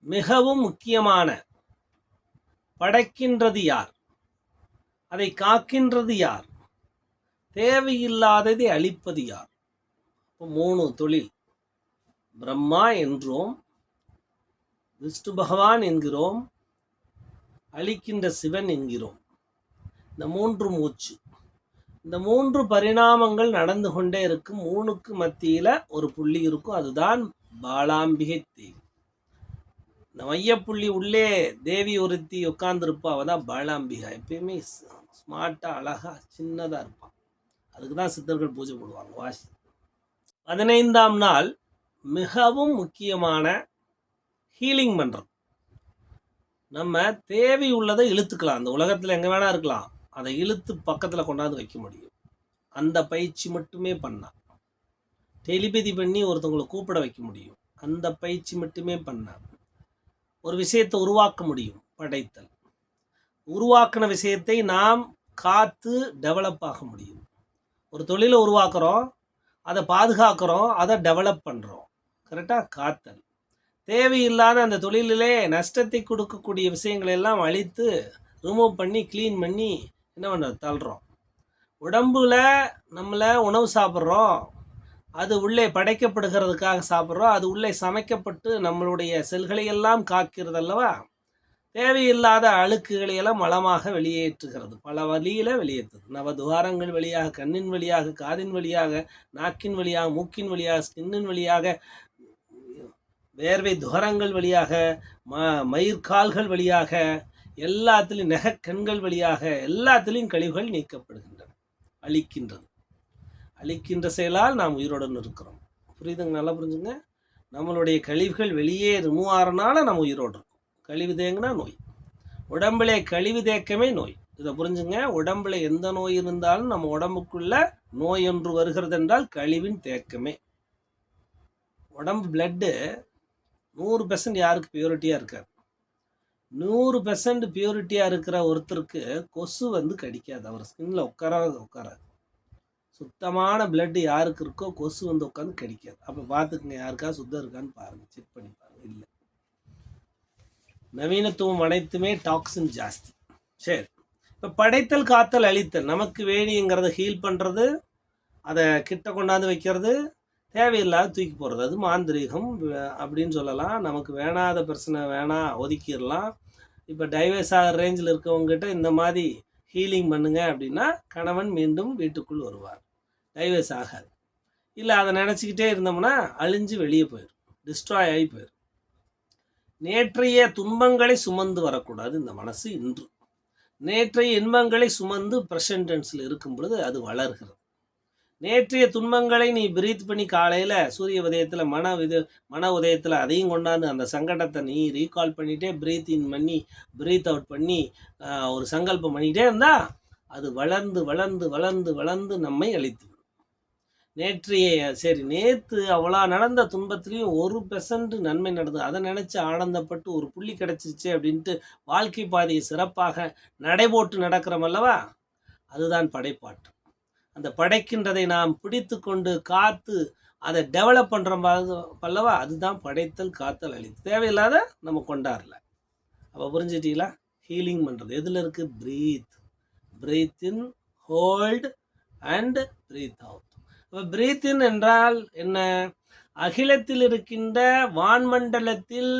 மிகவும் முக்கியமான படைக்கின்றது யார்? அதை காக்கின்றது யார்? தேவையில்லாததை அழிப்பது யார்? மூணு தொழில். பிரம்மா என்றோம் விஷ்ணு பகவான் என்கிறோம் அழிக்கின்ற சிவன் என்கிறோம். இந்த மூன்று மூச்சு. இந்த மூன்று பரிணாமங்கள் நடந்து கொண்டே இருக்கும். மூணுக்கு மத்தியில் ஒரு புள்ளி இருக்கும். அதுதான் பாலாம்பிகை தேவி. இந்த மையப்புள்ளி உள்ளே தேவி ஒருத்தி உட்காந்துருப்பா அவள் தான் பாலாம்பிகா. எப்பயுமே ஸ்மார்ட்டாக அழகாக சின்னதாக இருப்பான் அதுக்கு தான் சித்தர்கள் பூஜை போடுவாங்க வாசி. பதினைந்தாம் நாள் மிகவும் முக்கியமான ஹீலிங் பண்ணுறது நம்ம தேவை உள்ளதை இழுத்துக்கலாம். அந்த உலகத்தில் எங்கே வேணா இருக்கலாம். அதை இழுத்து பக்கத்தில் கொண்டாந்து வைக்க முடியும். அந்த பயிற்சி மட்டுமே பண்ணால் டெலிபதி பண்ணி ஒருத்தவங்களை கூப்பிட வைக்க முடியும். அந்த பயிற்சி மட்டுமே பண்ணால் ஒரு விஷயத்தை உருவாக்க முடியும் படைத்தல். உருவாக்கின விஷயத்தை நாம் காத்து டெவலப் ஆக முடியும். ஒரு தொழிலை உருவாக்குறோம் அதை பாதுகாக்கிறோம் அதை டெவலப் பண்ணுறோம் கரெக்டாக காத்தல். தேவையில்லாத அந்த தொழிலிலே நஷ்டத்தை கொடுக்கக்கூடிய விஷயங்களை எல்லாம் அழித்து ரிமூவ் பண்ணி க்ளீன் பண்ணி என்ன பண்ண? தள்ளுறோம். உடம்புல நம்மளை உணவு சாப்பிட்றோம். அது உள்ளே படைக்கப்படுகிறதுக்காக சாப்பிட்றோம். அது உள்ளே சமைக்கப்பட்டு நம்மளுடைய செல்களையெல்லாம் காக்கிறது அல்லவா தேவையில்லாத அழுக்குகளையெல்லாம் மலமாக வெளியேற்றுகிறது. பல வழியில் வெளியேற்றுது. நவதுவாரங்கள் வழியாக கண்ணின் வழியாக காதின் வழியாக நாக்கின் வழியாக மூக்கின் வழியாக ஸ்கின்னின் வழியாக வேர்வை துவாரங்கள் வழியாக ம மயிர்கால்கள் வழியாக எல்லாத்துலேயும் நெகக்கண்கள் வழியாக எல்லாத்துலேயும் கழிவுகள் நீக்கப்படுகின்றன அழிக்கின்றது. அழிக்கின்ற செயலால் நாம் உயிரோடன் இருக்கிறோம். புரியுதுங்க? நல்லா புரிஞ்சுங்க? நம்மளுடைய கழிவுகள் வெளியே ரிமூவ் ஆகிறனால நம்ம உயிரோடு இருக்கோம். கழிவு தேங்கினா நோய். உடம்புல கழிவு தேக்கமே நோய். இதை புரிஞ்சுங்க? உடம்புல எந்த நோய் இருந்தாலும் நம்ம உடம்புக்குள்ள நோய் ஒன்று வருகிறது என்றால் கழிவின் தேக்கமே. உடம்பு பிளட்டு நூறு பெர்சன்ட் யாருக்கு பியூரிட்டியாக இருக்காது. நூறு பெர்சன்ட் பியூரிட்டியாக இருக்கிற ஒருத்தருக்கு கொசு வந்து கடிக்காது. அவர் ஸ்கின்ல உட்காராது உட்காராது. சுத்தமான பிளட்டு யாருக்கு இருக்கோ கொசு வந்து உட்காந்து கடிக்காது. அப்போ பார்த்துக்குங்க யாருக்கா சுத்தம் இருக்கான்னு பாருங்க. செக் பண்ணி பாருங்க. இல்லை. நவீனத்துவம் அனைத்துமே டாக்ஸின் ஜாஸ்தி. சரி. இப்போ படைத்தல் காத்தல் அழித்தல் நமக்கு வேணிங்கிறத ஹீல் பண்ணுறது அதை கிட்ட கொண்டாந்து வைக்கிறது தேவையில்லாத தூக்கி போடுறது. அது மாந்திரீகம் அப்படின்னு சொல்லலாம். நமக்கு வேணாத பிரச்சனை வேணாம் ஒதுக்கிடலாம். இப்போ டைவர்ஸ் ஆகிற ரேஞ்சில் இருக்கவங்ககிட்ட இந்த மாதிரி ஹீலிங் பண்ணுங்க அப்படின்னா கணவன் மீண்டும் வீட்டுக்குள் வருவார். டைவர்ஸ் ஆகாது. இல்லை அதை நினச்சிக்கிட்டே இருந்தோம்னா அழிஞ்சு வெளியே போயிடும் டிஸ்ட்ராய் ஆகி போயிடும் நேற்றைய துன்பங்களை சுமந்து வரக்கூடாது இந்த மனசு இன்று. நேற்றைய இன்பங்களை சுமந்து ப்ரெசன்ட் டென்ஸில் இருக்கும் பொழுது அது வளர்கிறது. நேற்றைய துன்பங்களை நீ பிரீத் பண்ணி காலையில் சூரிய உதயத்தில் மன இது மன உதயத்தில் அதையும் கொண்டாந்து அந்த சங்கடத்தை நீ ரீகால் பண்ணிகிட்டே பிரீத் இன் பண்ணி பிரீத் அவுட் பண்ணி ஒரு சங்கல்பம் பண்ணிக்கிட்டே இருந்தால் அது வளர்ந்து வளர்ந்து வளர்ந்து வளர்ந்து நம்மை அழித்து நேற்றைய சரி நேற்று அவ்வளோ நடந்த துன்பத்துலேயும் ஒரு பெர்சன்ட் நன்மை நடந்தது. அதை நினச்சி ஆனந்தப்பட்டு ஒரு புள்ளி கிடச்சிச்சு அப்படின்ட்டு வாழ்க்கை பாதையை சிறப்பாக நடைபோட்டு நடக்கிறோம் அல்லவா? அதுதான் படைப்பாட்டு அந்த படைக்கின்றதை நாம் பிடித்து கொண்டு காத்து அதை டெவலப் பண்ணுறோம் பல்லவா அதுதான் படைத்தல் காத்தல் அழித்து தேவையில்லாத நம்ம கொண்டாடல. அப்போ புரிஞ்சிட்டீங்களா? ஹீலிங் பண்ணுறது எதில் இருக்குது breathe breathe in hold and breathe out இப்போ பிரீத்தின் இன் என்றால் என்ன? அகிலத்தில் இருக்கின்ற வான்மண்டலத்தில்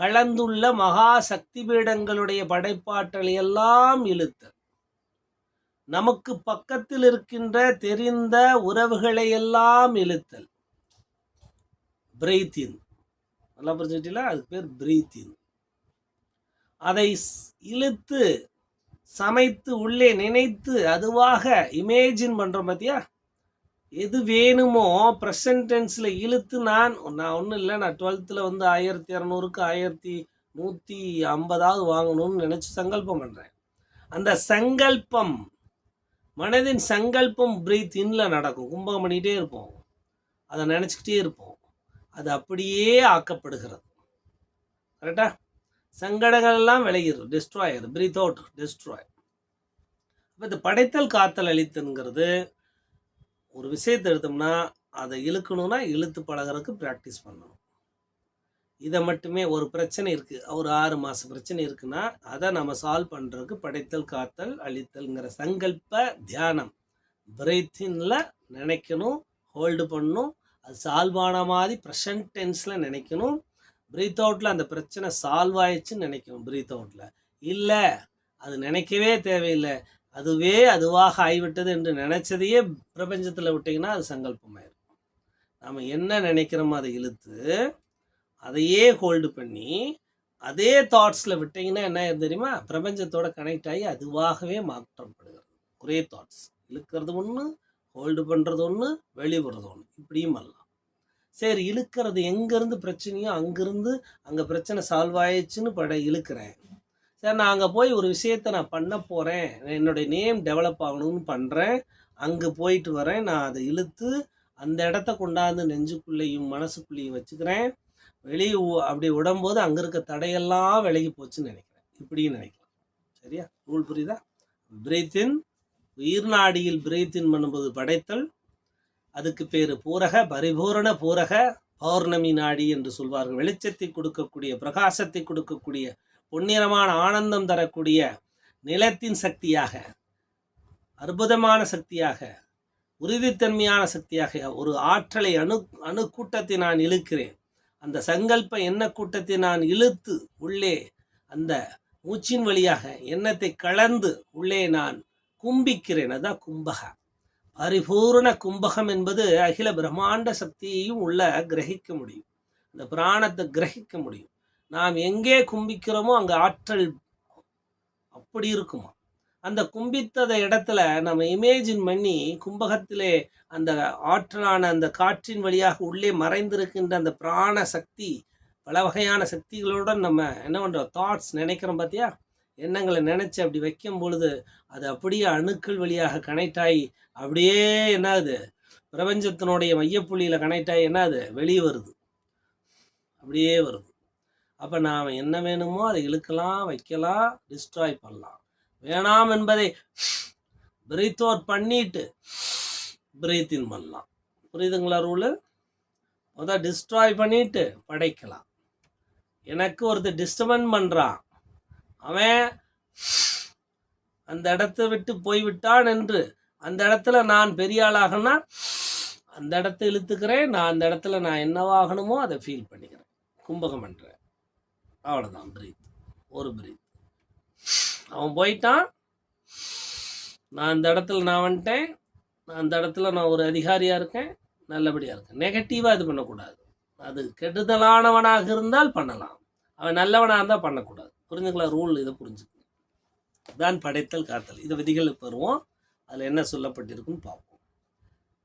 கலந்துள்ள மகா சக்தி பீடங்களுடைய படைப்பாற்றலை எல்லாம் இழுத்தல். நமக்கு பக்கத்தில் இருக்கின்ற தெரிந்த உறவுகளை எல்லாம் இழுத்தல். பிரீத்தின். நல்லா புரிஞ்சுக்கிட்டீங்களா? அதுக்கு பேர் பிரீத்தின். இன் அதை இழுத்து சமைத்து உள்ளே நினைத்து அதுவாக இமேஜின் பண்ணுறோம் பார்த்தியா எது வேணுமோ ப்ரெசன்ட் டென்ஸில் இழுத்து நான் நான் ஒன்றும் இல்லை நான் டுவெல்த்தில் வந்து ஆயிரத்தி இரநூறுக்கு ஆயிரத்தி நூற்றி ஐம்பதாவது வாங்கணும்னு நினச்சி சங்கல்பம் பண்ணுறேன் அந்த சங்கல்பம் மனதின் சங்கல்பம் பிரீத் இன்ல நடக்கும். கும்பகம் பண்ணிகிட்டே இருப்போம். அதை நினச்சிக்கிட்டே இருப்போம். அது அப்படியே ஆக்கப்படுகிறது. கரெக்டா? சங்கடங்கள் எல்லாம் விளைகிறது டிஸ்ட்ராயர் பிரீத் அவுட் டிஸ்ட்ராய் இப்போ இந்த படைத்தல் காத்தல் அளித்துங்கிறது ஒரு விஷயத்தை எடுத்தோம்னா அதை இழுக்கணும்னா இழுத்து பழகுறதுக்கு ப்ராக்டிஸ் பண்ணணும். இதை மட்டுமே ஒரு பிரச்சனை இருக்குது ஒரு ஆறு மாதம் பிரச்சனை இருக்குன்னா அதை நம்ம சால்வ் பண்ணுறதுக்கு படைத்தல் காத்தல் அழித்தல்ங்கிற சங்கல்ப தியானம். பிரீத்தின்ல நினைக்கணும் ஹோல்டு பண்ணணும் அது சால்வ் ஆன மாதிரி ப்ரெசன்ட் டென்ஸில் நினைக்கணும். பிரீத் அவுட்டில் அந்த பிரச்சனை சால்வ் ஆயிடுச்சுன்னு நினைக்கணும் பிரீத் அவுட்டில் இல்லை அது நினைக்கவே தேவையில்லை. அதுவே அதுவாக ஆகிவிட்டது என்று நினைச்சதையே பிரபஞ்சத்தில் விட்டிங்கன்னா அது சங்கல்பமாயிரும். நாம் என்ன நினைக்கிறோமோ அதை இழுத்து அதையே ஹோல்டு பண்ணி அதே தாட்ஸில் விட்டிங்கன்னா என்ன தெரியுமா? பிரபஞ்சத்தோட கனெக்ட் ஆகி அதுவாகவே மாற்றப்படுகிறது. ஒரே தாட்ஸ் இழுக்கிறது ஒன்று ஹோல்டு பண்ணுறது ஒன்று வெளிவிடுறது ஒன்று இப்படியும் பண்ணலாம். சரி இழுக்கிறது எங்கேருந்து பிரச்சனையோ அங்கேருந்து அங்கே பிரச்சனை சால்வ் ஆயிடுச்சுன்னு பட இழுக்கிறேன். சரி நான் அங்கே போய் ஒரு விஷயத்த நான் பண்ண போகிறேன் என்னுடைய நேம் டெவலப் ஆகணும்னு பண்ணுறேன் அங்கே போயிட்டு வரேன். நான் அதை இழுத்து அந்த இடத்த கொண்டாந்து நெஞ்சுக்குள்ளேயும் மனசுக்குள்ளேயும் வச்சுக்கிறேன். வெளியே அப்படி விடும்போது அங்கே இருக்க தடையெல்லாம் விலகி போச்சுன்னு நினைக்கிறேன். இப்படியும் நினைக்கலாம். சரியா? ரூல் புரியுதா? பிரீத்தின் உயிர் நாடியில் பிரீத்தின் பண்ணும்போது படைத்தல். அதுக்கு பேர் பூரக பரிபூரண பூரக பௌர்ணமி நாடி என்று சொல்வார்கள். வெளிச்சத்தை கொடுக்கக்கூடிய பிரகாசத்தை கொடுக்கக்கூடிய பொன்னிறமான ஆனந்தம் தரக்கூடிய நிலத்தின் சக்தியாக அற்புதமான சக்தியாக உறுதித்தன்மையான சக்தியாக ஒரு ஆற்றலை அணு அணுக்கூட்டத்தை நான் இழுக்கிறேன். அந்த சங்கல்ப எண்ண கூட்டத்தை நான் இழுத்து உள்ளே அந்த மூச்சின் வழியாக எண்ணத்தை கலந்து உள்ளே நான் கும்பிக்கிறேன். அதான் கும்பகம் பரிபூர்ண கும்பகம் என்பது அகில பிரம்மாண்ட சக்தியையும் உள்ள கிரகிக்க முடியும். அந்த பிராணத்தை கிரகிக்க முடியும். நாம் எங்கே கும்பிக்கிறோமோ அங்கே ஆற்றல் அப்படி இருக்குமா? அந்த கும்பித்தத இடத்துல நம்ம இமேஜின் பண்ணி கும்பகத்திலே அந்த ஆற்றலான அந்த காற்றின் வழியாக உள்ளே மறைந்திருக்கின்ற அந்த பிராண சக்தி பல வகையான சக்திகளுடன் நம்ம என்ன பண்ணுறோம் தாட்ஸ் நினைக்கிறோம் பார்த்தியா எண்ணங்களை நினச்சி அப்படி வைக்கும் பொழுது அது அப்படியே அணுக்கள் வழியாக கனெக்ட் ஆகி அப்படியே என்னாகுது? பிரபஞ்சத்தினுடைய மையப்புள்ளியில் கனெக்ட் ஆகி என்னாகுது? வெளியே வருது. அப்படியே வருது. அப்போ நாம் என்ன வேணுமோ அதை இழுக்கலாம் வைக்கலாம் டிஸ்ட்ராய் பண்ணலாம். வேணாம் என்பதை பிரீத் அவுட் பண்ணிட்டு பிரீத் இன் பண்ணலாம். புரியுதுங்களா ரூலு? முதல் டிஸ்ட்ராய் பண்ணிட்டு படைக்கலாம். எனக்கு ஒருத்தர் டிஸ்டர்பன் பண்ணுறான் அவன் அந்த இடத்த விட்டு போய்விட்டான் என்று அந்த இடத்துல நான் பெரிய ஆளாகனா அந்த இடத்த இழுத்துக்கிறேன். நான் அந்த இடத்துல நான் என்னவாகணுமோ அதை ஃபீல் பண்ணிக்கிறேன். கும்பகம் பண்ணுறேன் அவ்வளோதான் பிரீத் ஒரு பிரீத் அவன் போயிட்டான். நான் அந்த இடத்துல நான் வந்துட்டேன். நான் அந்த இடத்துல நான் ஒரு அதிகாரியாக இருக்கேன். நல்லபடியாக இருக்கேன். நெகட்டிவாக இது பண்ணக்கூடாது. அது கெடுதலானவனாக இருந்தால் பண்ணலாம். அவன் நல்லவனாக இருந்தால் பண்ணக்கூடாது. புரிஞ்சுக்கலாம் ரூல் இதை புரிஞ்சுக்கணும். தான் படைத்தல் காத்தல். இது விதிகளுக்கு வருவோம். அதில் என்ன சொல்லப்பட்டிருக்குன்னு பார்ப்போம்.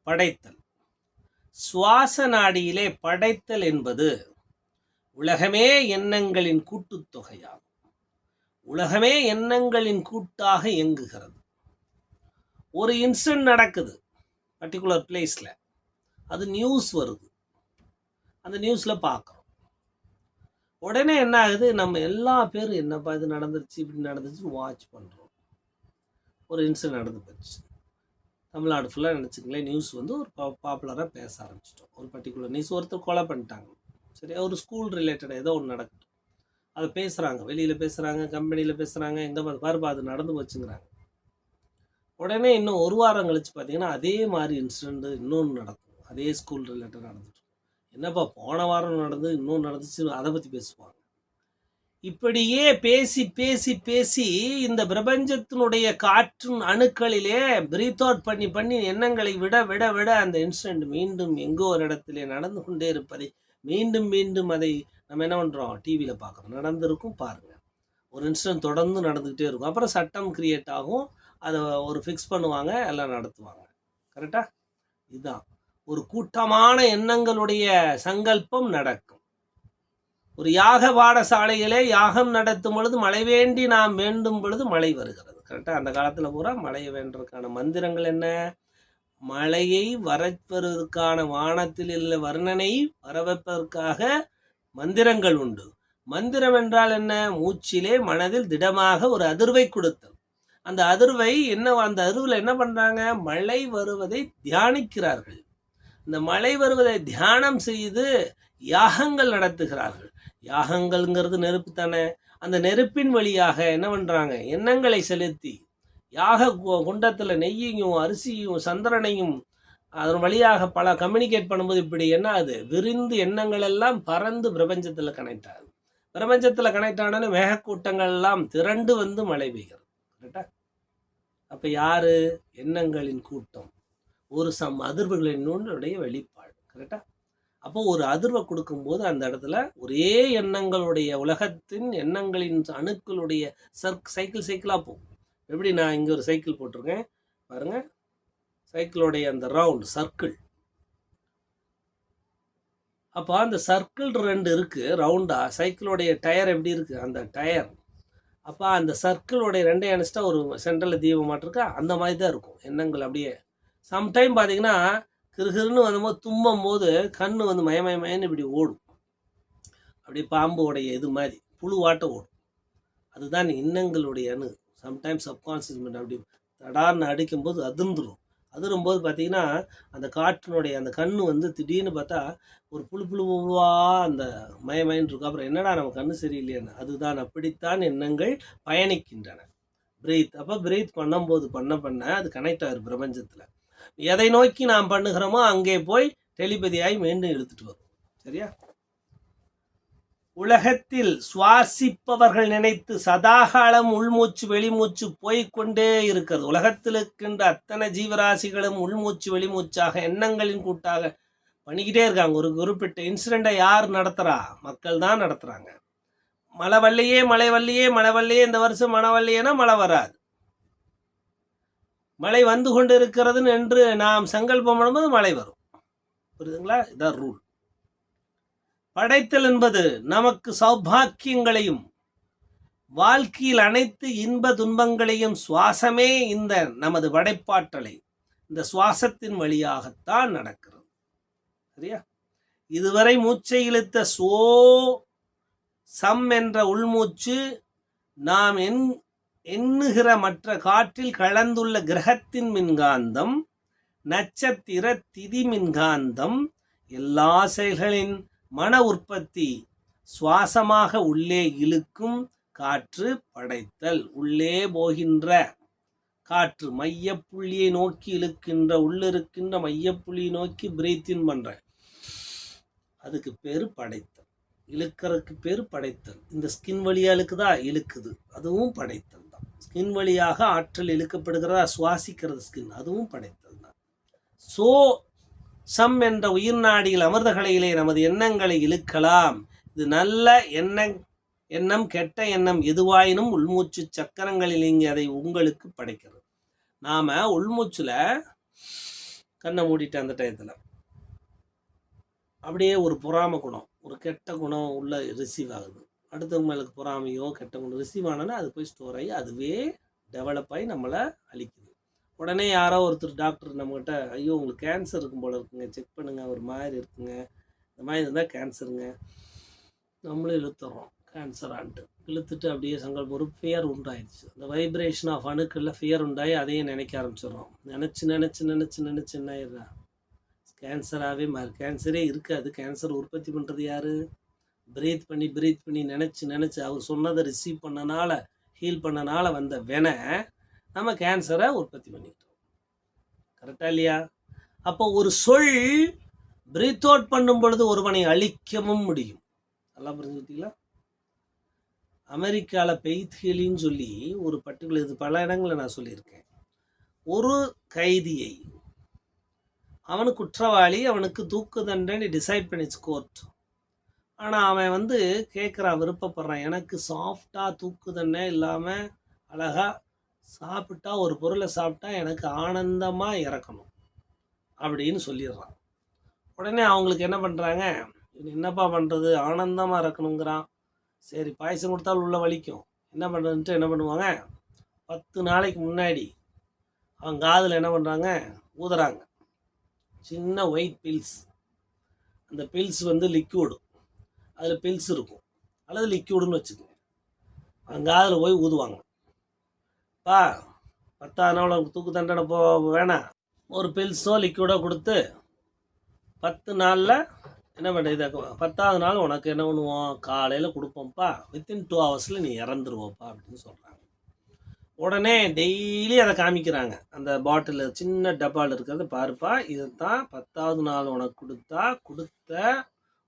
படைத்தல். சுவாச நாடியிலே படைத்தல் என்பது உலகமே எண்ணங்களின் கூட்டுத்தொகையாகும். உலகமே எண்ணங்களின் கூட்டாக இயங்குகிறது. ஒரு இன்சிடென்ட் நடக்குது பர்டிகுலர் பிளேஸில் அது நியூஸ் வருது. அந்த நியூஸில் பார்க்குறோம். உடனே என்ன ஆகுது? நம்ம எல்லா பேரும் என்னப்பா இது நடந்துருச்சு இப்படி நடந்துச்சுன்னு வாட்ச் பண்ணுறோம் ஒரு இன்சிடென்ட் நடந்து போச்சு. தமிழ்நாடு ஃபுல்லாக நினச்சிங்களேன் நியூஸ் வந்து ஒரு பா பாப்புலராக பேச ஆரம்பிச்சிட்டோம். ஒரு பர்டிகுலர் நியூஸ் ஒருத்தர் கொலை பண்ணிட்டாங்க. சரி ஒரு ஸ்கூல் ரிலேட்டட் ஏதோ ஒன்று நடக்கட்டும் அதை பேசுகிறாங்க வெளியில் பேசுகிறாங்க கம்பெனியில் பேசுகிறாங்க எங்கே பாருப்பா அது நடந்து போச்சுங்கிறாங்க. உடனே இன்னும் ஒரு வாரம் கழிச்சு பார்த்தீங்கன்னா அதே மாதிரி இன்சிடெண்ட்டு இன்னொன்று நடக்கும். அதே ஸ்கூல் ரிலேட்டட் நடந்துட்டு என்னப்பா போன வாரம் நடந்து இன்னும் நடந்துச்சு அதை பற்றி பேசுவாங்க. இப்படியே பேசி பேசி பேசி இந்த பிரபஞ்சத்தினுடைய காற்றின் அணுக்களிலே பிரீத் அவுட் பண்ணி பண்ணி எண்ணங்களை விட விட விட அந்த இன்சிடெண்ட் மீண்டும் எங்கோ ஒரு இடத்திலே நடந்து கொண்டே இருப்பதை மீண்டும் மீண்டும் அதை நம்ம என்ன பண்ணுறோம் டிவியில் பார்க்குறோம். நடந்திருக்கும் பாருங்கள் ஒரு இன்சிடென்ட் தொடர்ந்து நடந்துக்கிட்டே இருக்கும். அப்புறம் சட்டம் கிரியேட் ஆகும். அதை ஒரு ஃபிக்ஸ் பண்ணுவாங்க எல்லாம் நடத்துவாங்க. கரெக்டாக இதுதான். ஒரு கூட்டமான எண்ணங்களுடைய சங்கல்பம் நடக்கும். ஒரு யாக பாடசாலையிலே யாகம் நடத்தும் பொழுது மழை வேண்டி நாம் வேண்டும் பொழுது மழை வருகிறது. கரெக்டாக அந்த காலத்தில் பூரா மழையை வேண்டதுக்கான மந்திரங்கள் என்ன? மழையை வரப்பெறுவதற்கான வானத்தில் உள்ள வர்ணனை வரவைப்பதற்காக மந்திரங்கள் உண்டு. மந்திரம் என்றால் என்ன? மூச்சிலே மனதில் திடமாக ஒரு அதிர்வை கொடுத்தல். அந்த அதிர்வை என்ன அந்த அதிர்வில் என்ன பண்ணுறாங்க மழை வருவதை தியானிக்கிறார்கள். இந்த மழை வருவதை தியானம் செய்து யாகங்கள் நடத்துகிறார்கள். யாகங்கள்ங்கிறது நெருப்பு தானே. அந்த நெருப்பின் வழியாக என்ன பண்ணுறாங்க எண்ணங்களை செலுத்தி யாக கு- நெய்யையும் அரிசியும் சந்திரனையும் அதன் வழியாக பல கம்யூனிகேட் பண்ணும்போது இப்படி என்ன ஆகுது? விரிந்து எண்ணங்கள் எல்லாம் பறந்து பிரபஞ்சத்தில் கனெக்ட் ஆகுது. பிரபஞ்சத்தில் கனெக்ட் ஆனோன்னு மேகக்கூட்டங்கள் எல்லாம் திரண்டு வந்து மழை பெய்கிறது. கரெக்டா அப்போ யாரு? எண்ணங்களின் கூட்டம். ஒரு சம் அதிர்வுகளின் நூலுடைய வெளிப்பாடு. கரெக்டா அப்போ ஒரு அதிர்வை கொடுக்கும்போது அந்த இடத்துல ஒரே எண்ணங்களுடைய உலகத்தின் எண்ணங்களின் அணுக்களுடைய சர்க் சைக்கிள் சைக்கிளாக போகும். எப்படி நான் இங்கே ஒரு சைக்கிள் போட்டிருக்கேன்? பாருங்கள் சைக்கிளோடைய அந்த ரவுண்ட் சர்க்கிள் அப்போ அந்த சர்க்கிள் ரெண்டு இருக்குது ரவுண்டாக சைக்கிளோடைய டயர் எப்படி இருக்குது அந்த டயர் அப்போ அந்த சர்க்கிளோடைய ரெண்டையும் அணிச்சிட்டா ஒரு சென்ட்ரலில் தீபம் மாட்டிருக்கா அந்த மாதிரி தான் இருக்கும். எண்ணங்கள் அப்படியே. சம்டைம் பார்த்தீங்கன்னா கிருகிருன்னு வந்தபோது தும்பும் போது கண் வந்து மயமயமயன்னு இப்படி ஓடும். அப்படியே பாம்போடைய இது மாதிரி புழுவாட்ட ஓடும். அதுதான் எண்ணங்களுடைய அணு சம்டைம்ஸ் சப்கான்சியஸ் மைண்ட் அப்படி தடார்னு அடிக்கும்போது அதிர்ந்துடும் அதிரும்போது பார்த்தீங்கன்னா அந்த காற்றினுடைய அந்த கண் வந்து திடீர்னு பார்த்தா ஒரு புழு புழு புழுவா அந்த மயமயன்னு இருக்கும். அப்புறம் என்னடா நம்ம கண்ணு சரியில்லையான்னு. அதுதான் அப்படித்தான் எண்ணங்கள் பயணிக்கின்றன. பிரீத் அப்போ பிரீத் பண்ணும்போது பண்ண பண்ண அது கனெக்ட் ஆகுது பிரபஞ்சத்தில். எதை நோக்கி நாம் பண்ணுகிறோமோ அங்கே போய் டெலிபதியாகி மீண்டும் எடுத்துகிட்டு வரும். சரியா? உலகத்தில் சுவாசிப்பவர்கள் நினைத்து சதாகாலம் உள்மூச்சு வெளிமூச்சு போய்க்கொண்டே இருக்கிறது. உலகத்தில் இருக்கின்ற அத்தனை ஜீவராசிகளும் உள்மூச்சு வெளிமூச்சாக எண்ணங்களின் கூட்டாக பண்ணிக்கிட்டே இருக்காங்க. ஒரு குறிப்பிட்ட இன்சிடெண்ட்டை யார் நடத்துகிறா மக்கள் தான் நடத்துகிறாங்க மழை வல்லையே மழை வல்லையே மழை வல்லையே இந்த வருஷம் மழை வல்லையேனா மழை வராது. மழை வந்து கொண்டு இருக்கிறதுன்னு என்று நாம் சங்கல்பம் பண்ணும்போது மழை வரும். புரியுதுங்களா? இதான் ரூல் படைத்தல் என்பது நமக்கு சௌபாக்கியங்களையும் வாழ்க்கையில் அனைத்து இன்ப துன்பங்களையும் சுவாசமே இந்த நமது படைப்பாற்றலை இந்த சுவாசத்தின் வழியாகத்தான் நடக்கிறது. சரியா? இதுவரை மூச்சை இழுத்த சோ சம் என்ற உள்மூச்சு நாம் எண் எண்ணுகிற மற்ற காற்றில் கலந்துள்ள கிரகத்தின் மின்காந்தம் நட்சத்திர திதி மின்காந்தம் எல்லா செயல்களின் மன உற்பத்தி சுவாசமாக உள்ளே இழுக்கும் காற்று படைத்தல். உள்ளே போகின்ற காற்று மையப்புள்ளியை நோக்கி இழுக்கின்ற உள்ளிருக்கின்ற மையப்புள்ளியை நோக்கி பிரீத்தின் பண்ற. அதுக்கு பேர் படைத்தல். இழுக்கிறதுக்கு பேர் படைத்தல். இந்த ஸ்கின் வழியா இழுக்குதா இழுக்குது. அதுவும் படைத்தல் தான். ஸ்கின் வழியாக ஆற்றல் இழுக்கப்படுகிறதா? சுவாசிக்கிறது ஸ்கின் அதுவும் படைத்தல் தான். சோ சம் என்ற உயிர் நாடியில் அமிர்தகலையிலே நமது எண்ணங்களை இழுக்கலாம். இது நல்ல எண்ணம் எண்ணம் கெட்ட எண்ணம் எதுவாயினும் உள்மூச்சு சக்கரங்களில் இங்கே அதை உங்களுக்கு படைக்கிறது. நாம் உள்மூச்சில் கண்ணை மூடிட்டு அந்த டயத்தில். அப்படியே ஒரு பொறாம குணம் ஒரு கெட்ட குணம் உள்ள ரிசீவ் ஆகுது. அடுத்தவங்க மேலுக்கு பொறாமையோ கெட்ட குணம் ரிசீவ் ஆனோன்னா அது போய் ஸ்டோர் ஆகி அதுவே டெவலப் ஆகி நம்மளை அழிக்குது. உடனே யாரோ ஒருத்தர் டாக்டர் நம்மகிட்ட ஐயோ உங்களுக்கு கேன்சர் இருக்கும் போல இருக்குங்க. செக் பண்ணுங்க. ஒரு மாதிரி இருக்குங்க. இந்த மாதிரி இருந்தால் கேன்சருங்க நம்மளும் இழுத்துறோம். கேன்சரான்ட்டு இழுத்துட்டு அப்படியே சங்கல்பம் ஒரு ஃபியர் உண்டாயிடுச்சு அந்த வைப்ரேஷன் ஆஃப் அணுக்களில் ஃபியர் உண்டாகி அதையும் நினைக்க ஆரம்பிச்சிடுறோம். நினச்சி நினச்சி நினச்சி நினச்சி என்ன ஆயிடுறா? கேன்சராகவே மாறி கேன்சரே இருக்காது. கேன்சர் உற்பத்தி பண்ணுறது யார்? பிரீத் பண்ணி ப்ரீத் பண்ணி நினச்சி நினச்சி அவர் சொன்னதை ரிசீவ் பண்ணனால ஹீல் பண்ணனால வந்த வெனை நம்ம கேன்சரை உற்பத்தி பண்ணிக்கிட்டோம். கரெக்டா இல்லையா? அப்போ ஒரு சொல் பிரீத் அவுட் பண்ணும் பொழுது ஒருவனை அழிக்கவும் முடியும். நல்லா புரிஞ்சுக்கிட்டீங்களா? அமெரிக்காவில் பெய்த்ஹிலின்னு சொல்லி ஒரு பர்டிகுலர் இது பல இடங்களில் நான் சொல்லியிருக்கேன். ஒரு கைதியை அவனு குற்றவாளி அவனுக்கு தூக்கு தண்டனை டிசைட் பண்ணிச்சு கோர்ட் ஆனால் அவன் வந்து கேட்குறான் விருப்பப்படுறான் எனக்கு சாஃப்டாக தூக்கு தண்டனை இல்லாமல் அழகாக சாப்பிட்டா ஒரு பொருளை சாப்பிட்டா எனக்கு ஆனந்தமாக இறக்கணும் அப்படின்னு சொல்லிடுறான். உடனே அவங்களுக்கு என்ன பண்ணுறாங்க என்னப்பா பண்ணுறது ஆனந்தமாக இறக்கணுங்கிறான். சரி பாயசம் கொடுத்தாலும் உள்ள வலிக்கும். என்ன பண்ணுறதுன்ட்டு என்ன பண்ணுவாங்க? பத்து நாளைக்கு முன்னாடி அவன் காதில் என்ன பண்ணுறாங்க ஊதுறாங்க. சின்ன ஒயிட் பில்ஸ் அந்த பில்ஸ் வந்து லிக்யூடு அதில் பில்ஸ் இருக்கும். அல்லது லிக்யூடுன்னு வச்சுக்கோங்க. அவன் காதில் போய் ஊதுவாங்க. பா பத்தாம் நாள் தூக்கு தண்டனை போ வேணாம் ஒரு பில்ஸோ லிக்விடோ கொடுத்து பத்து நாளில் என்ன பண்ணுறது இதை பத்தாவது நாள் உனக்கு என்ன பண்ணுவோம்? காலையில் கொடுப்போம்ப்பா. வித்தின் டூ ஹவர்ஸில் நீ இறந்துருவோப்பா அப்படின்னு சொல்கிறாங்க உடனே டெய்லி அதை காமிக்கிறாங்க. அந்த பாட்டில் சின்ன டப்பாவில் இருக்கிறது பாருப்பா இதுதான் பத்தாவது நாள் உனக்கு கொடுத்தா கொடுத்த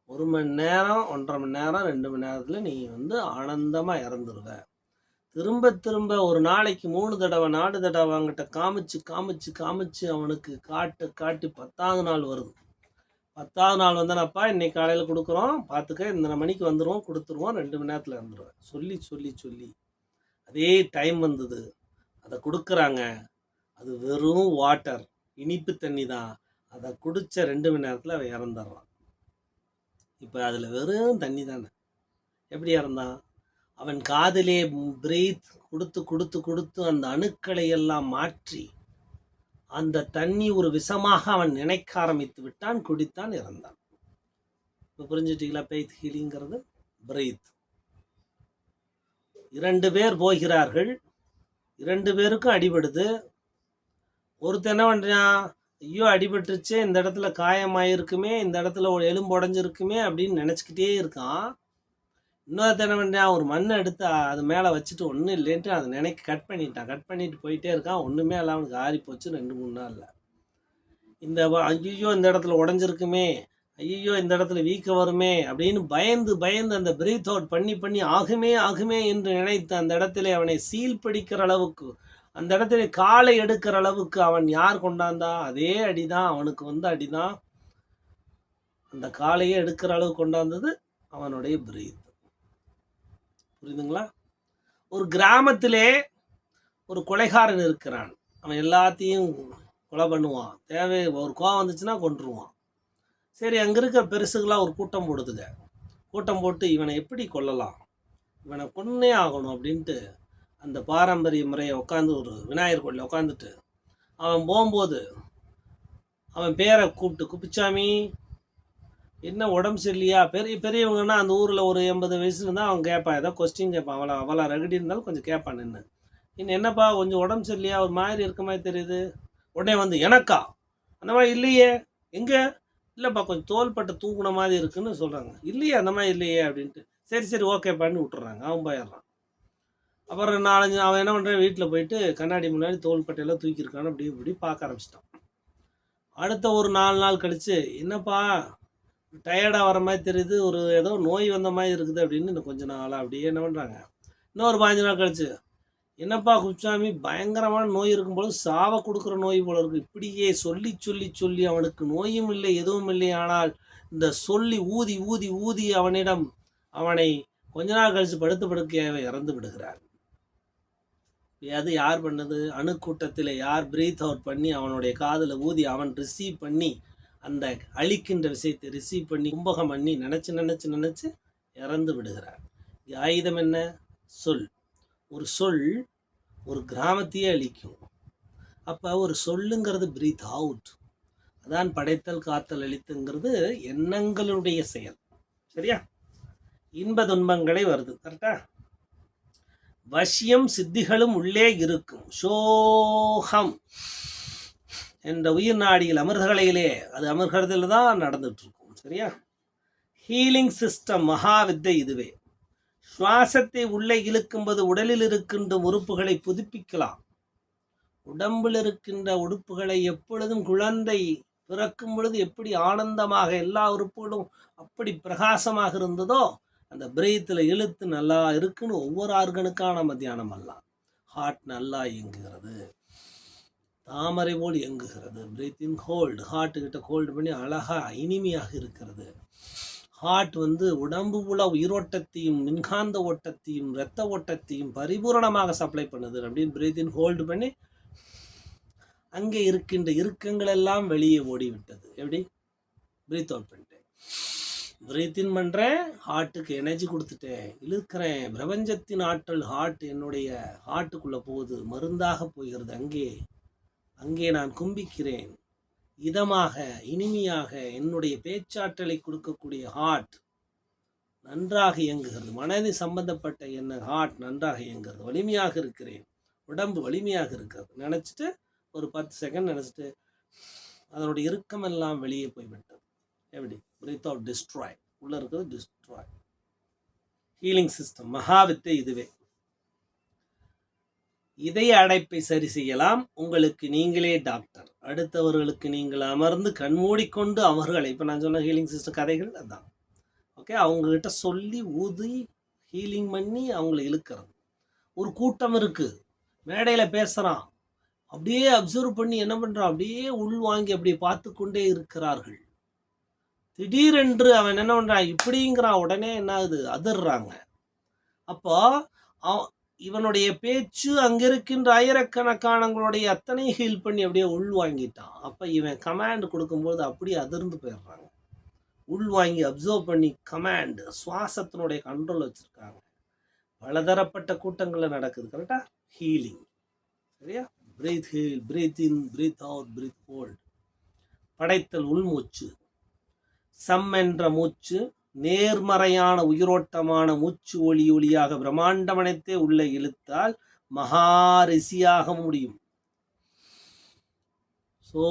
ஒரு மணி நேரம் ஒன்றரை மணி நேரம் ரெண்டு மணி நேரத்தில் நீ வந்து ஆனந்தமாக இறந்துருவ. திரும்ப திரும்ப ஒரு நாளைக்கு மூணு தடவை நாலு தடவை அவங்ககிட்ட காமிச்சு காமிச்சு காமிச்சு அவனுக்கு காட்டு காட்டி பத்தாவது நாள் வருது. பத்தாவது நாள் வந்தனப்பா இன்னைக்கு காலையில் கொடுக்குறோம். பார்த்துக்க இந்த மணிக்கு வந்துடுவோம் கொடுத்துருவோம். ரெண்டு மணி நேரத்தில் இருந்துருவேன் சொல்லி சொல்லி சொல்லி. அதே டைம் வந்தது. அதை கொடுக்குறாங்க. அது வெறும் வாட்டர் இனிப்பு தண்ணி தான். அதை குடித்த ரெண்டு மணி நேரத்தில் அவன் இறந்துடுறான். இப்போ அதில் வெறும் தண்ணி தானே. எப்படி இறந்தான்? அவன் காதிலே பிரீத் கொடுத்து கொடுத்து கொடுத்து அந்த அணுக்களை எல்லாம் மாற்றி அந்த தண்ணி ஒரு விஷமாக அவன் நினைக்க ஆரம்பித்து விட்டான் குடித்தான் இறந்தான். இப்போ புரிஞ்சுட்டீங்களா? பெய்த் ஹீலிங்கிறது பிரீத் இரண்டு பேர் போகிறார்கள். இரண்டு பேருக்கும் அடிபடுது. ஒருத்தன் என்ன பண்ணுறான் ஐயோ அடிபட்டுருச்சே இந்த இடத்துல காயமாயிருக்குமே இந்த இடத்துல ஒரு எலும்பு உடஞ்சிருக்குமே அப்படின்னு நினச்சிக்கிட்டே இருக்கான். இன்னொரு என்ன ஒரு மண்ணை எடுத்து அது மேலே வச்சுட்டு ஒன்றும் இல்லைன்ட்டு அதை நினைக்க கட் பண்ணிட்டான். கட் பண்ணிட்டு போயிட்டே இருக்கான். ஒன்றுமே இல்லை அவனுக்கு ஆறி போச்சு ரெண்டு மூணு நாளில். இந்த ஐயோ இந்த இடத்துல உடஞ்சிருக்குமே. ஐயோ இந்த இடத்துல வீக்க வருமே அப்படின்னு பயந்து பயந்து அந்த பிரீத் அவுட் பண்ணி பண்ணி ஆகுமே ஆகுமே என்று நினைத்து அந்த இடத்துல அவனை சீல் பிடிக்கிற அளவுக்கு அந்த இடத்துல காலை எடுக்கிற அளவுக்கு அவன் யார் கொண்டாந்தா? அதே அடிதான். அவனுக்கு வந்து அடிதான். அந்த காலையே எடுக்கிற அளவு கொண்டாந்தது அவனுடைய பிரீத் புரியுதுங்களா? ஒரு கிராமத்திலே ஒரு கொலைகாரன் இருக்கிறான். அவன் எல்லாத்தையும் கொலை பண்ணுவான். தேவை ஒரு கோவம் வந்துச்சுன்னா கொண்டுருவான் சரி அங்கே இருக்கிற பெருசுகளாக ஒரு கூட்டம் போடுதுங்க. கூட்டம் போட்டு இவனை எப்படி கொல்லலாம்? இவனை கொன்னே ஆகணும் அப்படின்ட்டு அந்த பாரம்பரிய முறையை உட்காந்து ஒரு விநாயகர் கோயிலில் உட்காந்துட்டு அவன் போகும்போது அவன் பேரை கூப்பிட்டு குப்பிச்சாமி என்ன உடம்பு சரியில்லையா? பெரிய பெரியவங்கன்னா அந்த ஊரில் ஒரு எண்பது வயசுல இருந்தால் அவன் கேட்பான் ஏதோ கொஸ்டின் கேட்பான் அவளை அவளை ரகடி இருந்தாலும் கொஞ்சம் கேட்பான் நின்று இன்னும் என்னப்பா கொஞ்சம் உடம்பு சரியில்லையா? ஒரு மாதிரி இருக்க மாதிரி தெரியுது. உடனே வந்து எனக்கா? அந்த மாதிரி இல்லையே. எங்கே? இல்லைப்பா கொஞ்சம் தோள்பட்டை தூக்குன மாதிரி இருக்குன்னு சொல்கிறாங்க இல்லையே அந்த மாதிரி இல்லையே அப்படின்ட்டு. சரி சரி ஓகேப்பான்னு விட்டுறாங்க. அவன் போயிடுறான். அப்புறம் நாலஞ்சு அவன் என்ன பண்ணுறான் வீட்டில் போயிட்டு கண்ணாடி முன்னாடி தோள்பட்டையெல்லாம் தூக்கியிருக்கான்னு அப்படி இப்படி பார்க்க ஆரம்பிச்சிட்டான். அடுத்த ஒரு நாலு நாள் கழித்து என்னப்பா? டயர்டாக வர மாதிரி தெரியுது ஒரு ஏதோ நோய் வந்த மாதிரி இருக்குது அப்படின்னு இன்னும் கொஞ்ச நாளாக அப்படியே என்ன பண்ணுறாங்க இன்னொரு பாஞ்சு நாள் கழிச்சு என்னப்பா குப்சாமி பயங்கரமான நோய் இருக்கும்போது சாவை கொடுக்குற நோய் போல இருக்கு. இப்படியே சொல்லி சொல்லி சொல்லி அவனுக்கு நோயும் இல்லை எதுவும் இல்லை. ஆனால் இந்த சொல்லி ஊதி ஊதி ஊதி அவனிடம் அவனை கொஞ்ச நாள் கழிச்சு படுத்து படுக்கையாக இறந்து விடுகிறார். அது யார் பண்ணது? அணுக்கூட்டத்தில் யார் பிரீத் அவுட் பண்ணி அவனுடைய காதில் ஊதி அவன் ரிசீவ் பண்ணி அந்த அழிக்கின்ற விஷயத்தை ரிசீவ் பண்ணி கும்பகம் பண்ணி நினச்சி நினச்சி நினச்சி இறந்து விடுகிறார். ஆயுதம் என்ன? சொல். ஒரு சொல் ஒரு கிராமத்தையே அழிக்கும். அப்போ ஒரு சொல்லுங்கிறது பிரீத் அவுட் அதான் படைத்தல் காத்தல் அழித்துங்கிறது எண்ணங்களுடைய செயல். சரியா? இன்ப துன்பங்களை வருது. கரெக்டா வசியம் சித்திகளும் உள்ளே இருக்கும். சோகம். என்ற உயிர் நாடியில் அமிர்தகலையிலே அது அமிர்தத்தில் தான் நடந்துட்டு இருக்கும் சரியா? ஹீலிங் சிஸ்டம் மகாவித்தை இதுவே. சுவாசத்தை உள்ளே இழுக்கும்போது உடலில் இருக்கின்ற உறுப்புகளை புதுப்பிக்கலாம். உடம்பில் இருக்கின்ற உடுப்புகளை எப்பொழுதும் குழந்தை பிறக்கும் பொழுது எப்படி ஆனந்தமாக எல்லா உறுப்புகளும் அப்படி பிரகாசமாக இருந்ததோ அந்த பிரீத்தில் இழுத்து நல்லா இருக்குன்னு ஒவ்வொரு ஆர்கனுக்கான நம்ம தியானம் பண்ணலாம் ஹார்ட் நல்லா இயங்குகிறது. தாமரை போல் இயங்குகிறது. பிரீத்திங் ஹோல்டு ஹார்ட்டுக்கிட்ட ஹோல்டு பண்ணி அழகாக இனிமையாக இருக்கிறது. ஹார்ட் வந்து உடம்பு உள்ள உயிரோட்டத்தையும் மின்காந்த ஓட்டத்தையும் இரத்த ஓட்டத்தையும் பரிபூரணமாக சப்ளை பண்ணுது. அப்படின்னு பிரீத்தின் ஹோல்டு பண்ணி அங்கே இருக்கின்ற இறுக்கங்கள் எல்லாம் வெளியே ஓடிவிட்டது. எப்படி? பிரீத் அவுட் பண்ணிட்டேன். பிரீத்தின் இன் பண்ணுறேன் ஹார்ட்டுக்கு எனர்ஜி கொடுத்துட்டேன். இழுக்கிறேன். பிரபஞ்சத்தின் ஆற்றல் ஹார்ட் என்னுடைய ஹார்ட்டுக்குள்ளே போகுது. மருந்தாக போகிறது அங்கே. அங்கே நான் கும்பிக்கிறேன். இதமாக இனிமையாக என்னுடைய பேச்சாற்றலை கொடுக்கக்கூடிய ஹார்ட் நன்றாக இயங்குகிறது. மனதில் சம்பந்தப்பட்ட என்ன ஹார்ட் நன்றாக இயங்குகிறது. வலிமையாக இருக்கிறேன். உடம்பு வலிமையாக இருக்கிறது. நினச்சிட்டு ஒரு பத்து செகண்ட் நினச்சிட்டு அதனுடைய இறுக்கமெல்லாம் வெளியே போய்விட்டது. எப்படி? பிரீத் ஆஃப் டிஸ்ட்ராய் உள்ளே இருக்கிறது டிஸ்ட்ராய் ஹீலிங் சிஸ்டம் மகாவித்தை இதுவே. இதய அடைப்பை சரி செய்யலாம். உங்களுக்கு நீங்களே டாக்டர் அடுத்தவர்களுக்கு நீங்கள் அமர்ந்து கண்மூடிக்கொண்டு அவர்களை இப்போ நான் சொன்ன ஹீலிங் சிஸ்டர் கதைகள் அதான். ஓகே அவங்கக்கிட்ட சொல்லி ஊதி ஹீலிங் பண்ணி அவங்கள இழுக்கிறது. ஒரு கூட்டம் இருக்குது மேடையில் பேசுகிறான் அப்படியே அப்சர்வ் பண்ணி என்ன பண்ணுறான் அப்படியே உள் வாங்கி அப்படியே பார்த்து கொண்டே இருக்கிறார்கள். திடீரென்று அவன் என்ன பண்ணுறான் இப்படிங்கிறான். உடனே என்ன ஆகுது? அதிர்றாங்க. அப்போ அவ- இவனுடைய பேச்சு அங்க இருக்கின்ற ஆயிரக்கணக்கானவங்களுடைய அத்தனை ஹீல் பண்ணி அப்படியே உள் வாங்கிட்டான். அப்ப இவன் கமாண்ட் கொடுக்கும்போது அப்படியே அதிர்ந்து போயிடுறாங்க. உள் வாங்கி அப்சர்வ் பண்ணி கமாண்ட் சுவாசத்தினுடைய கண்ட்ரோல் வச்சிருக்காங்க. பலதரப்பட்ட கூட்டங்களில் நடக்குது. கரெக்டா ஹீலிங் சரியா? Breathe heal breathe in breathe out breathe hold படைத்தல் உள்மூச்சு சம் என்ற மூச்சு நேர்மறையான உயிரோட்டமான மூச்சு ஒளி ஒளியாக பிரம்மாண்டமனைத்தே உள்ளே இழுத்தால் மகா ரிஷியாக முடியும். சோ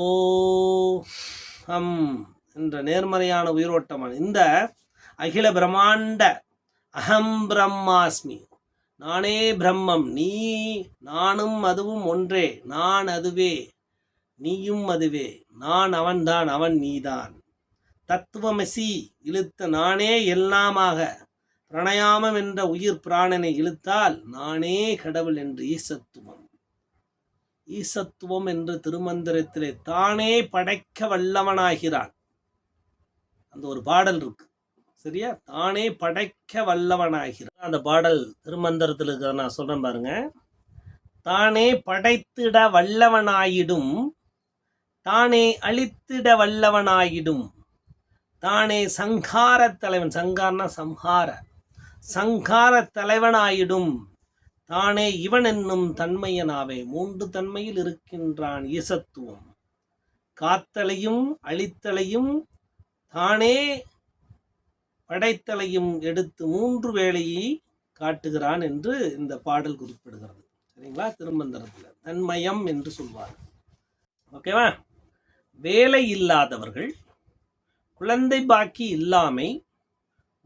ஹம் என்ற நேர்மறையான உயிரோட்டமான இந்த அகில பிரம்மாண்ட அகம் பிரம்மாஸ்மி. நானே பிரம்மம் நீ நானும் அதுவும் ஒன்றே நான் அதுவே நீயும் அதுவே நான் அவன்தான் அவன் நீதான். தத்துவமசி இழுத்த நானே எல்லாமாக பிரணயாமம் என்ற உயிர் பிராணனை இழுத்தால் நானே கடவுள் என்று ஈசத்துவம். ஈசத்துவம் என்ற திருமந்திரத்திலே தானே படைக்க வல்லவனாகிறான். அந்த ஒரு பாடல் இருக்கு. சரியா? தானே படைக்க வல்லவனாகிறான். அந்த பாடல் திருமந்திரத்தில் இருக்கிற நான் சொல்றேன் பாருங்க. தானே படைத்திட வல்லவனாயிடும். தானே அழித்திட வல்லவனாயிடும். தானே சங்கார தலைவன். சங்கார்னா சம்ஹார. சங்கார தலைவனாயிடும். தானே இவன் என்னும் தன்மையனாவே. மூன்று தன்மையில் இருக்கின்றான் ஈசத்துவம். காத்தலையும் அழித்தலையும் தானே படைத்தலையும் எடுத்து மூன்று வேளையை காட்டுகிறான் என்று இந்த பாடல் குறிப்பிடுகிறது. சரிங்களா? திருமந்திரத்தில். தன்மயம் என்று சொல்வார் ஓகேவா? வேலை இல்லாதவர்கள் குழந்தை பாக்கி இல்லாமை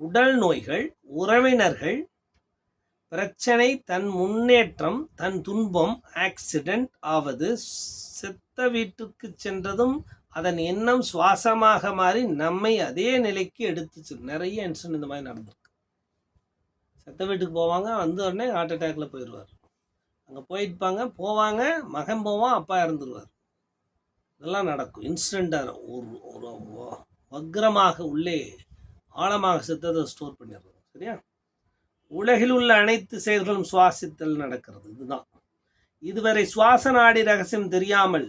உடல் நோய்கள் உறவினர்கள் பிரச்சனை தன் முன்னேற்றம் தன் துன்பம் ஆக்சிடென்ட் ஆவது செத்த வீட்டுக்கு சென்றதும் அதன் எண்ணம் சுவாசமாக மாறி நம்மை அதே நிலைக்கு எடுத்துச்சு. நிறைய இன்சிடென்ட் இந்த மாதிரி நடந்திருக்கு. செத்த வீட்டுக்கு போவாங்க வந்த உடனே ஹார்ட் அட்டாக்ல போயிடுவார். அங்கே போயிருப்பாங்க போவாங்க மகன் போவான் அப்பா இறந்துருவார். இதெல்லாம் நடக்கும். இன்சிடெண்ட்டாக ஒரு ஒரு வக்ரமாக உள்ளே ஆழமாக சித்தத்தை ஸ்டோர் பண்ணிடுறது சரியா? உலகில் உள்ள அனைத்து செயல்களும் சுவாசித்தல் நடக்கிறது இதுதான். இதுவரை சுவாச நாடி ரகசியம் தெரியாமல்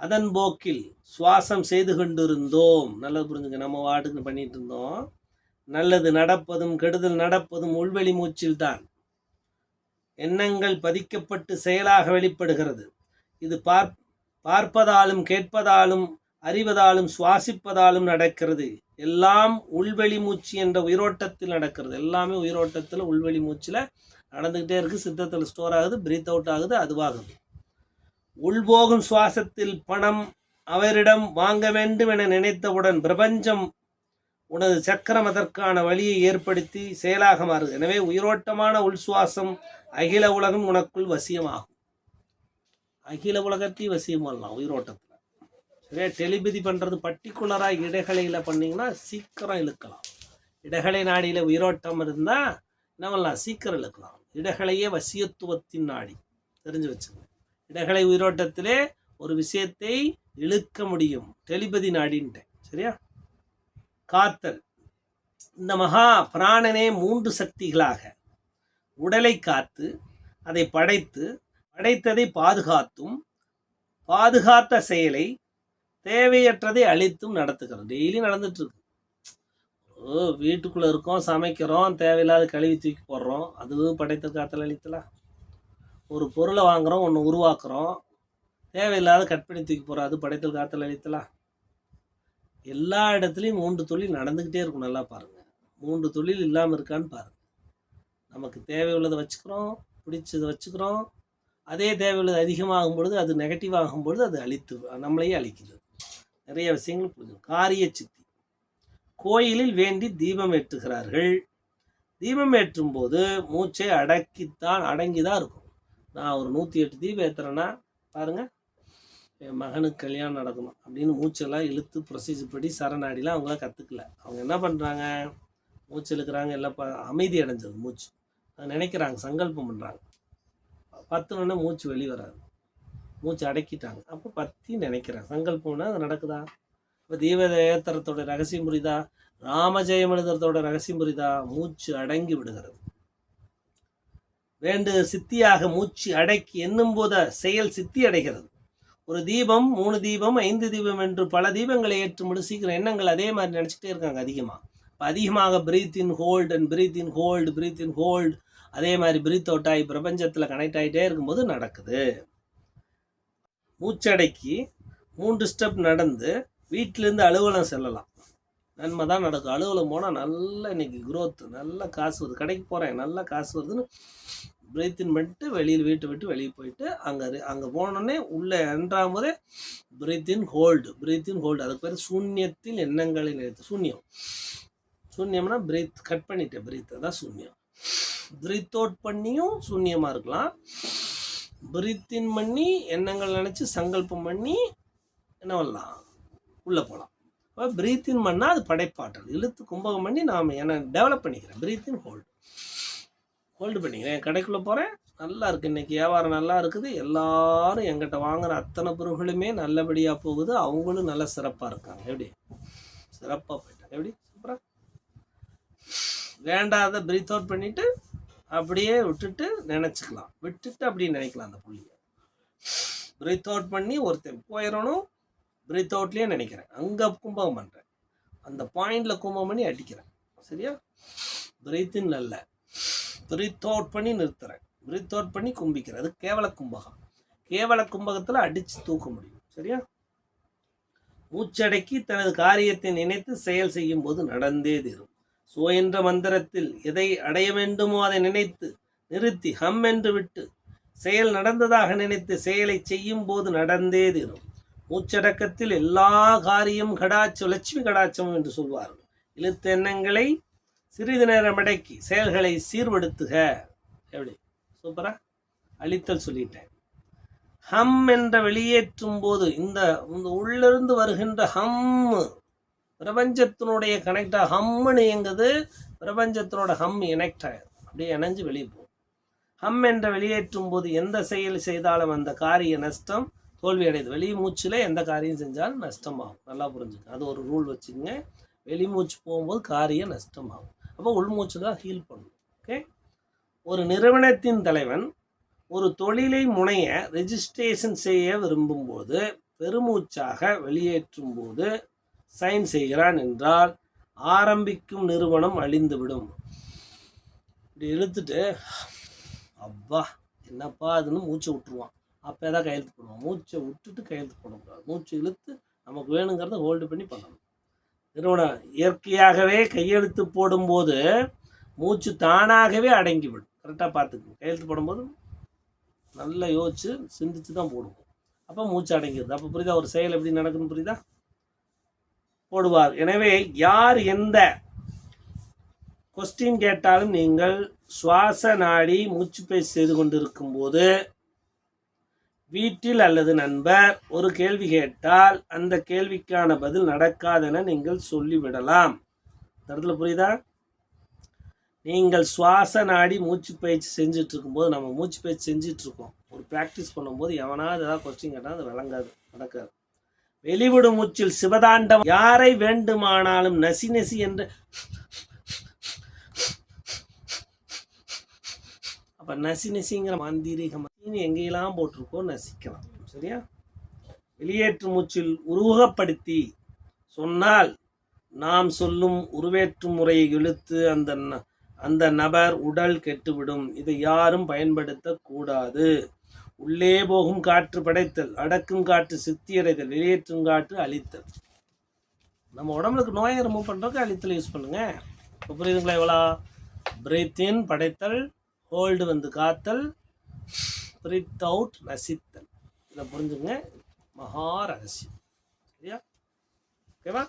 அதன் போக்கில் சுவாசம் செய்து கொண்டிருந்தோம். நல்லது புரிஞ்சுங்க நம்ம வாட்டுக்கு பண்ணிட்டு இருந்தோம். நல்லது நடப்பதும் கெடுதல் நடப்பதும் உள்வெளி மூச்சில் தான். எண்ணங்கள் பதிக்கப்பட்டு செயலாக வெளிப்படுகிறது. இது பார் பார்ப்பதாலும் கேட்பதாலும் அறிவதாலும் சுவாசிப்பதாலும் நடக்கிறது. எல்லாம் உள்வெளி மூச்சு என்ற உயிரோட்டத்தில் நடக்கிறது. எல்லாமே உயிரோட்டத்தில் உள்வெளி மூச்சில் நடந்துக்கிட்டே இருக்குது சித்தத்தில் ஸ்டோர் ஆகுது பிரீத் அவுட் ஆகுது அதுவாகுது. உள்போகும் சுவாசத்தில் பணம் அவரிடம் வாங்க வேண்டும் என நினைத்தவுடன் பிரபஞ்சம் உனது சக்கரம் அதற்கான வழியை ஏற்படுத்தி செயலாக மாறுது. எனவே உயிரோட்டமான உள் சுவாசம் அகில உலகம் உனக்குள் வசியமாகும். அகில உலகத்தையும் வசியம் பண்ணலாம் உயிரோட்டத்தில். இதே டெலிபதி பண்ணுறது பர்டிகுலராக இடைகளையில் பண்ணிங்கன்னா சீக்கிரம் இழுக்கலாம். இடகலை நாடியில் உயிரோட்டம் இருந்தால் என்ன பண்ணலாம்? சீக்கிரம் இழுக்கலாம். இடகலையே வசியத்துவத்தின் நாடி. தெரிஞ்சு வச்சுங்க இடகலை உயிரோட்டத்திலே ஒரு விஷயத்தை இழுக்க முடியும். டெலிபதி நாடின்ட்டேன். சரியா? காத்தல். இந்த மகா பிராணனே மூன்று சக்திகளாக. உடலை காத்து அதை படைத்து படைத்ததை பாதுகாத்தும் பாதுகாத்த செயலை தேவையற்றதை அழித்தும் நடத்துக்கிறோம் டெய்லி நடந்துட்டு இருக்கு ஓ வீட்டுக்குள்ள இருக்கோம் சமைக்கிறோம் தேவையில்லாத கழுவி தூக்கி போடுறோம். அதுவும் படைத்த காத்தில் அழித்தலாம் ஒரு பொருளை வாங்குறோம் ஒன்று உருவாக்குறோம். தேவையில்லாத கட் பண்ணி தூக்கி போகிறோம் அது படைத்தல் காத்தல் அழித்தலாம் எல்லா இடத்துலையும் மூன்று தொழில் நடந்துக்கிட்டே இருக்கும் நல்லா பாருங்கள் மூன்று தொழில் இல்லாமல் இருக்கான்னு பாருங்கள் நமக்கு தேவையுள்ளதை வச்சுக்கிறோம் பிடிச்சதை வச்சுக்கிறோம். அதே தேவையுள்ளது அதிகமாகும் பொழுது அது நெகட்டிவ் ஆகும் பொழுது அது அழித்து நம்மளையே அழிக்கிறது. நிறைய விஷயங்கள் புரிஞ்சுக்கணும். காரிய சித்தி கோயிலில் வேண்டி தீபம் ஏற்றுகிறார்கள். தீபம் ஏற்றும் போது மூச்சை அடக்கித்தான் அடங்கி தான் இருக்கும். நான் ஒரு நூற்றி எட்டு தீபம் ஏற்றுறேன்னா பாருங்க என் மகனுக்கு கல்யாணம் நடக்கணும் அப்படின்னு மூச்செல்லாம் இழுத்து ப்ரொசீஜர் படி சரணாடிலாம் அவங்களாம் கற்றுக்கல அவங்க என்ன பண்ணுறாங்க மூச்சு இழுக்கிறாங்க எல்லாம் ப அமைதி அடைஞ்சது மூச்சு. நினைக்கிறாங்க சங்கல்பம் பண்ணுறாங்க பத்துனோடனே மூச்சு வெளியே வராது மூச்சு அடக்கிட்டாங்க. அப்போ பற்றி நினைக்கிறேன். சங்கல்பம்னா அது நடக்குதா? இப்போ தீபத ஏத்தரத்தோட ரகசியம் புரிதா ராமஜெயம் எழுதுறதோட ரகசியம் புரிதா மூச்சு அடங்கி விடுகிறது. வேண்டு சித்தியாக மூச்சு அடக்கி எண்ணும் போத செயல் சித்தி அடைகிறது. ஒரு தீபம் மூணு தீபம் ஐந்து தீபம் என்று பல தீபங்களை ஏற்றும்போது சீக்கிரம் எண்ணங்கள் அதே மாதிரி நினச்சிக்கிட்டே இருக்காங்க அதிகமாக இப்போ அதிகமாக breathe in hold and breathe in hold breathe in hold அதே மாதிரி பிரீத் அவுட் ஆகி பிரபஞ்சத்தில் கனெக்ட் ஆகிட்டே இருக்கும்போது நடக்குது. மூச்சடக்கி மூன்று ஸ்டெப் நடந்து வீட்டிலேருந்து அலுவலகம் செல்லலாம். நன்மை தான் நடக்கும். அலுவலகம் போனால் நல்ல இன்னைக்கு growth நல்லா காசு வருது. கடைக்கு போகிறேன் நல்ல காசு வருதுன்னு பிரீத்தின் பண்ணிட்டு வெளியில் வீட்டை விட்டு வெளியே போயிட்டு அங்கே அங்கே போனோடனே உள்ளே என்றாம் போதே பிரீத்தின் ஹோல்டு பிரீத்தின் ஹோல்டு அதுக்கு பேர் சூன்யத்தில் எண்ணங்களை நினைத்து சூன்யம். சூன்யம்னா பிரீத் கட் பண்ணிட்டேன் பிரீத் அதான் சூன்யம். பிரீத் அவுட் பண்ணியும் சூன்யமாக இருக்கலாம். பிரித்தின் பண்ணி எண்ணங்கள் நினச்சி சங்கல்பம் பண்ணி என்ன பண்ணலாம்? உள்ளே போகலாம் அப்போ பிரீத்தின் பண்ணால் அது படைப்பாற்றல். இழுத்து கும்பகம் பண்ணி நாம் என்ன டெவலப் பண்ணிக்கிறேன் பிரீத்தின் ஹோல்டு ஹோல்டு பண்ணிக்கிறேன். என் கடைக்குள்ளே போகிறேன் நல்லா இருக்குது இன்றைக்கி வியாபாரம் நல்லா இருக்குது. எல்லாரும் எங்கிட்ட வாங்குகிற அத்தனை பொருட்களுமே நல்லபடியாக போகுது. அவங்களும் நல்லா சிறப்பாக இருக்காங்க. எப்படி? சிறப்பாக போயிட்டாங்க. எப்படி? சூப்பராக வேண்டாத பிரீத் அவுட் பண்ணிவிட்டு அப்படியே விட்டுட்டு நினச்சிக்கலாம். விட்டுட்டு அப்படியே நினைக்கலாம் அந்த புள்ளியை. பிரீத் அவுட் பண்ணி ஒருத்தன் போயிடணும் பிரீத் அவுட்லேயே நினைக்கிறேன். அங்கே கும்பகம் பண்ணுறேன் அந்த பாயிண்டில் கும்பகம் பண்ணி அடிக்கிறேன். சரியா? பிரீத்தின் நல்ல பிரீத் அவுட் பண்ணி நிறுத்துறேன். பிரீத் அவுட் பண்ணி கும்பிக்கிறேன். அது கேவல கும்பகம். கேவல கும்பகத்தில் அடித்து தூக்க முடியும். சரியா? மூச்சடக்கி தனது காரியத்தை நினைத்து செயல் செய்யும் போது நடந்தே தீரும். சோ என்ற மந்திரத்தில் எதை அடைய வேண்டுமோ அதை நினைத்து நிறுத்தி ஹம் என்று விட்டு செயல் நடந்ததாக நினைத்து செயலை செய்யும் போது நடந்தே தீரும். மூச்சடக்கத்தில் எல்லா காரியம் கடாச்சம் லட்சுமி கடாச்சம் என்று சொல்வார்கள். இழுத்த எண்ணங்களை சிறிது நேரம் அடக்கி செயல்களை சீர்படுத்துக. எப்படி? சூப்பரா அழித்தல் சொல்லிட்டேன். ஹம் என்ற வெளியேற்றும் போது இந்த இந்த உள்ளிருந்து வருகின்ற ஹம் பிரபஞ்சத்தினுடைய கனெக்டாக ஹம்முன்னு இயங்குது பிரபஞ்சத்தினோட ஹம் இனெக்ட் அப்படியே இணைஞ்சு வெளியே போகும் ஹம் என்ற வெளியேற்றும் போது எந்த செயல் செய்தாலும் அந்த காரிய நஷ்டம் தோல்வி அடையுது வெளி மூச்சில் எந்த காரியம் செஞ்சாலும் நஷ்டமாகும். நல்லா புரிஞ்சுங்க அது ஒரு ரூல் வச்சுக்கோங்க. வெளி மூச்சு போகும்போது காரியம் நஷ்டமாகும். அப்போ உள்மூச்சு தான் ஹீல் பண்ணும். ஓகே ஒரு நிறுவனத்தின் தலைவன் ஒரு தொழிலை முனைய ரெஜிஸ்ட்ரேஷன் செய்ய விரும்பும்போது பெருமூச்சாக வெளியேற்றும் போது சைன் செய்கிறான் என்றால் ஆரம்பிக்கும் நிறுவனம் அழிந்துவிடும். இப்படி இழுத்துட்டு அப்பா என்னப்பா அதுன்னு மூச்சை விட்டுருவான். அப்போ தான் கையெழுத்து போடுவான். மூச்சை விட்டுட்டு கையெழுத்து போடக்கூடாது. மூச்சு இழுத்து நமக்கு வேணுங்கிறத ஹோல்டு பண்ணி பண்ணணும். நிறுவனம் இயற்கையாகவே கையெழுத்து போடும்போது மூச்சு தானாகவே அடங்கிவிடும். கரெக்டாக பார்த்துக்கணும் கையெழுத்து போடும்போது நல்லா யோசிச்சு சிந்திச்சு தான் போடுவோம். அப்போ மூச்சு அடங்கிடுது. அப்போ புரியுதா? ஒரு செயல் எப்படி நடக்குன்னு புரியுதா? போடுவார். எனவே யார் எந்த கொஸ்டின் கேட்டாலும் நீங்கள் சுவாச நாடி மூச்சு பயிற்சி செய்து கொண்டிருக்கும் போது வீட்டில் அல்லது நண்பர் ஒரு கேள்வி கேட்டால் அந்த கேள்விக்கான பதில் நடக்காதென நீங்கள் சொல்லிவிடலாம். தரத்தில் இடத்துல புரியுதா? நீங்கள் சுவாச நாடி மூச்சு பயிற்சி செஞ்சுட்டு இருக்கும்போது நம்ம மூச்சு பயிற்சி செஞ்சிட்ருக்கோம் ஒரு ப்ராக்டிஸ் பண்ணும்போது எவனாவது ஏதாவது கொஸ்டின் கேட்டால் அது விளங்காது நடக்காது. வெளிவிடும் மூச்சில் சிவதாண்டம். யாரை வேண்டுமானாலும் நசி நசி என்று அப்ப நசி நசிங்கிற மாந்தீரிகம். எங்கெல்லாம் போட்டிருக்கோ நசிக்கலாம். சரியா? வெளியேற்று மூச்சில் உருவகப்படுத்தி சொன்னால் நாம் சொல்லும் உருவேற்று முறையை இழுத்து அந்த ந- அந்த நபர் உடல் கெட்டுவிடும். இதை யாரும் பயன்படுத்தக்கூடாது. உள்ளே போகும் காற்று படைத்தல் அடக்கும் காற்று சித்தியடைதல் வெளியேற்றும் காற்று அழித்தல். நம்ம உடம்புக்கு நோயை ரிமூவ் பண்ணுறதுக்கு அழித்தல் யூஸ் பண்ணுங்கள் இப்போ புரியுதுங்களா எவ்வளோ பிரீத்தின் இன் படைத்தல் ஹோல்டு வந்து காத்தல் பிரீத் அவுட் நசித்தல். இதை புரிஞ்சுங்க. மகா ரகசியம். சரியா? ஓகேவா